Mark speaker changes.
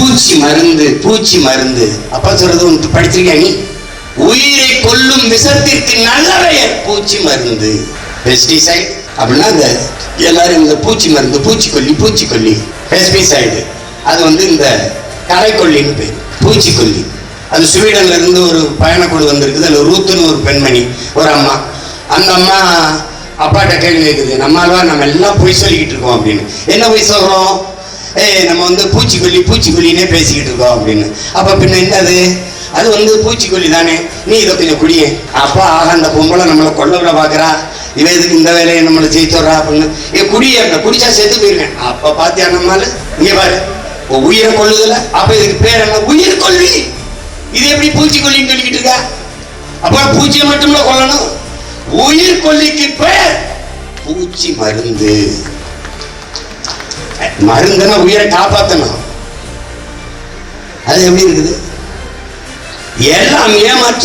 Speaker 1: பூச்சி மருந்து பூச்சி மருந்து. அப்பா சொல்றது உனக்கு படிச்சிருக்கியா நீ? உயிரை கொல்லும் விஷத்திற்கு நல்ல பெயர் பூச்சி மருந்து. பெஸ்டிசைட் அப்படின்னா இந்த எல்லாரும் இந்த பூச்சி மருந்து பூச்சிக்கொல்லி பூச்சிக்கொல்லி பெஸ்டிசைடு அது வந்து இந்த கரைக்கொல்லின்னு பேர் பூச்சிக்கொல்லி அது ஸ்வீடன்ல இருந்து ஒரு பயணக்குழு வந்திருக்குது. அதில் ரூத்துன்னு ஒரு பெண்மணி ஒரு அம்மா. அந்த அம்மா அப்பாட்ட கேள்வி கேட்குது நம்மளால நம்ம எல்லாம் பொய் சொல்லிக்கிட்டு இருக்கோம் அப்படின்னு. என்ன பொய் சொல்றோம்? ஏய் நம்ம வந்து பூச்சிக்கொல்லி பூச்சிக்கொல்லினே பேசிக்கிட்டு இருக்கோம் அப்படின்னு. அப்போ பின்ன என்னது? அது வந்து பூச்சிக்கொல்லி தானே. நீ இதை கொஞ்சம் குடியே. அப்பா ஆக அந்த பொம்பளை நம்மளை கொல்ல விட பார்க்குறா இவ எதுக்கு இந்த வேலையை நம்மளை ஜெயிச்சுடுறா அப்படின்னு. ஏ குடியே குடிச்சா செத்து போயிருக்கேன் அப்போ பார்த்தியா நம்மால? இங்கே பாரு. உன் உயிரை கொல்லுதுல? அப்போ இதுக்கு பேர் என்ன? உயிர் கொல்லி. இது எப்படி பூச்சிக்கொல்லின்னு சொல்லிக்கிட்டு இருக்கா? அப்போ பூச்சியை மட்டும்ல கொல்லணும். உயிர் கொல்லிக்கு பேர் பூச்சி மருந்து. மருந்துனா உயிரை காப்பாத்தணும். அது எப்படி இருக்குது? எல்லாம் ஏமாற்று